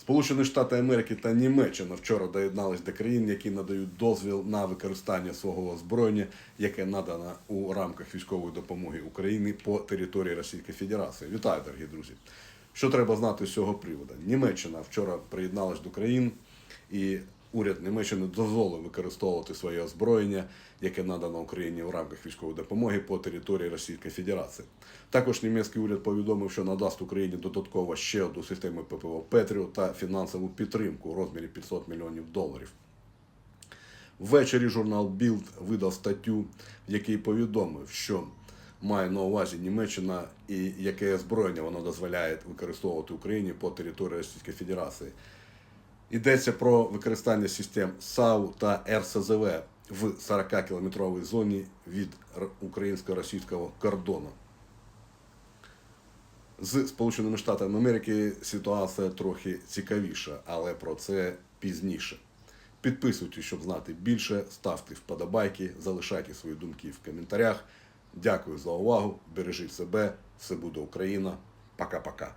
Сполучені Штати Америки та Німеччина вчора доєднались до країн, які надають дозвіл на використання свого озброєння, яке надано у рамках військової допомоги Україні по території Російської Федерації. Вітаю, дорогі друзі! Що треба знати з цього приводу? Німеччина вчора приєдналась до країн, і уряд Німеччини дозволив використовувати своє озброєння, яке надано Україні в рамках військової допомоги по території Російської Федерації. Також німецький уряд повідомив, що надасть Україні додатково ще одну систему ППО Петріо та фінансову підтримку у розмірі 500 мільйонів доларів. Ввечері журнал Білд видав статтю, в якій повідомив, що має на увазі Німеччина і яке озброєння воно дозволяє використовувати Україні по території Російської Федерації. Йдеться про використання систем САУ та РСЗВ в 40-кілометровій зоні від українсько-російського кордону. З Сполученими Штатами Америки ситуація трохи цікавіша, але про це пізніше. Підписуйтесь, щоб знати більше, ставте вподобайки, залишайте свої думки в коментарях. Дякую за увагу. Бережіть себе. Все буде Україна. Пока-пока.